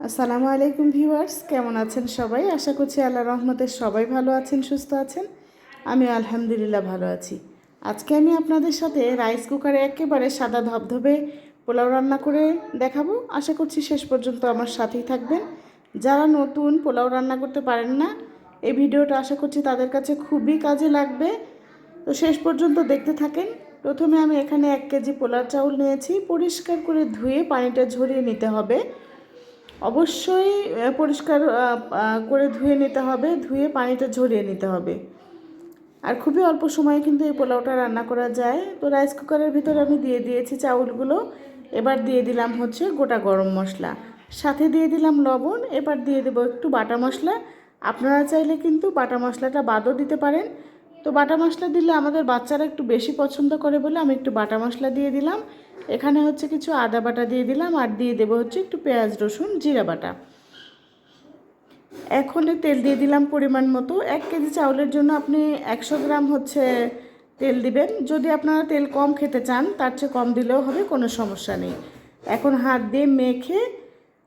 আসসালামু আলাইকুম ভিউয়ার্স, কেমন আছেন সবাই? আশা করছি আল্লাহ রহমতের সবাই ভালো আছেন, সুস্থ আছেন। আমি আলহামদুলিল্লাহ ভালো আছি। আজকে আমি আপনাদের সাথে রাইস কুকারে একেবারে সাদা ধবধবে পোলাও রান্না করে দেখাবো। আশা করছি শেষ পর্যন্ত আমার সাথেই থাকবেন। যারা নতুন পোলাও রান্না করতে পারেন না, এই ভিডিওটা আশা করছি তাদের কাছে খুবই কাজে লাগবে। তো শেষ পর্যন্ত দেখতে থাকেন। প্রথমে আমি এখানে এক কেজি পোলার চাউল নিয়েছি। পরিষ্কার করে ধুয়ে পানিটা ঝরিয়ে নিতে হবে। অবশ্যই পরিষ্কার করে ধুয়ে নিতে হবে, ধুয়ে পানিটা ঝরিয়ে নিতে হবে। আর খুবই অল্প সময়ে কিন্তু এই পোলাওটা রান্না করা যায়। তো রাইস কুকারের ভিতরে আমি দিয়ে দিয়েছি চাউলগুলো। এবার দিয়ে দিলাম হচ্ছে গোটা গরম মশলা। সাথে দিয়ে দিলাম লবণ, এবার দিয়ে দেবো একটু বাটা মশলা। আপনারা চাইলে কিন্তু বাটা মশলাটা বাদও দিতে পারেন। তো বাটা মশলা দিলে আমাদের বাচ্চারা একটু বেশি পছন্দ করে বলে আমি একটু বাটা মশলা দিয়ে দিলাম। এখানে হচ্ছে কিছু আদা বাটা দিয়ে দিলাম আর দিয়ে দেবো হচ্ছে একটু পেঁয়াজ, রসুন, জিরা বাটা। এখন তেল দিয়ে দিলাম পরিমাণ মতো। এক কেজি চাউলের জন্য আপনি একশো গ্রাম হচ্ছে তেল দিবেন। যদি আপনারা তেল কম খেতে চান, তার চেয়ে কম দিলেও হবে, কোনো সমস্যা নেই। এখন হাত দিয়ে মেখে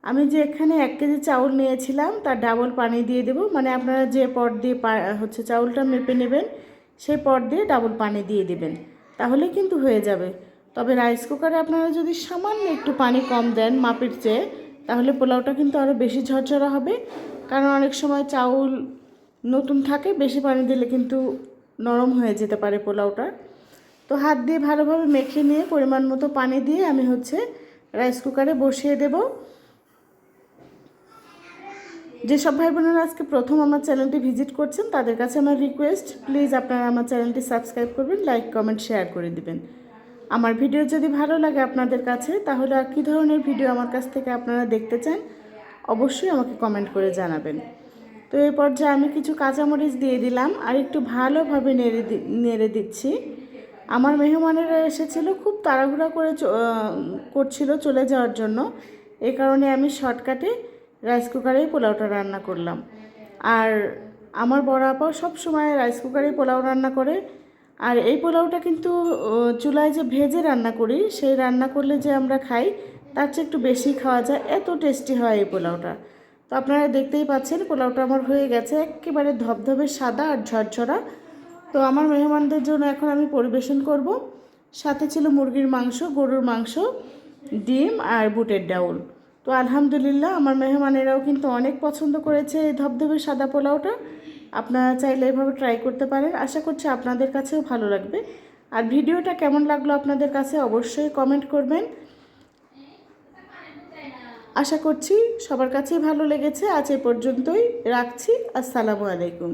আমি যে এখানে এক কেজি চাউল নিয়েছিলাম, তার ডাবল পানি দিয়ে দেবো। মানে আপনারা যে পট দিয়ে হচ্ছে চাউলটা মেপে নেবেন সেই পর দিয়ে ডাবল পানি দিয়ে দেবেন। তাহলে কিন্তু হয়ে যাবে। তবে রাইস কুকারে আপনারা যদি সামান্য একটু পানি কম দেন মাপের চেয়ে, তাহলে পোলাওটা কিন্তু আরও বেশি ঝরঝরা হবে। কারণ অনেক সময় চাউল নতুন থাকে, বেশি পানি দিলে কিন্তু নরম হয়ে যেতে পারে পোলাওটা। তো হাত দিয়ে ভালোভাবে মেখে নিয়ে পরিমাণ মতো পানি দিয়ে আমি হচ্ছে রাইস কুকারে বসিয়ে দেবো। যেসব ভাই বোনেরা আজকে প্রথম আমার চ্যানেলটি ভিজিট করছেন, তাদের কাছে আমার রিকোয়েস্ট প্লিজ আপনারা আমার চ্যানেলটি সাবস্ক্রাইব করবেন লাইক কমেন্ট শেয়ার করে দিবেন। আমার ভিডিও যদি ভালো লাগে আপনাদের কাছে, তাহলে আর কী ধরনের ভিডিও আমার কাছ থেকে আপনারা দেখতে চান, অবশ্যই আমাকে কমেন্ট করে জানাবেন। তো এই পর্যায়ে আমি কিছু কাঁচামরিচ দিয়ে দিলাম, আর একটু ভালোভাবে নেড়ে নেড়ে দিচ্ছি। আমার মেহমানেরা এসেছিল, খুব তাড়াহুড়া করে করছিল চলে যাওয়ার জন্য। এ কারণে আমি শর্টকাটে রাইস কুকারেই পোলাওটা রান্না করলাম। আর আমার বড় আপাও সব সময় রাইস কুকারেই পোলাও রান্না করে। আর এই পোলাওটা কিন্তু চুলায় যে ভেজে রান্না করি, সেই রান্না করলে যে আমরা খাই, তার চেয়ে একটু বেশি খাওয়া যায়, এত টেস্টি হয় এই পোলাওটা। তো আপনারা দেখতেই পাচ্ছেন, পোলাওটা আমার হয়ে গেছে একেবারে ধবধবে সাদা আর ঝরঝরা। তো আমার মেহমানদের জন্য এখন আমি পরিবেশন করব। সাথে ছিল মুরগির মাংস, গরুর মাংস, ডিম আর বুটের ডাউল। তো আলহামদুলিল্লাহ, আমার মেহমানেরাও কিন্তু অনেক পছন্দ করেছে এই ধবধবে সাদা পোলাওটা। আপনারা চাইলে এভাবে ট্রাই করতে পারেন। আশা করছি আপনাদের কাছেও ভালো লাগবে। আর ভিডিওটা কেমন লাগল আপনাদের কাছে অবশ্যই কমেন্ট করবেন। আশা করছি সবার কাছেই ভালো লেগেছে। আজ এ পর্যন্তই। রাখছি। আসসালামু আলাইকুম।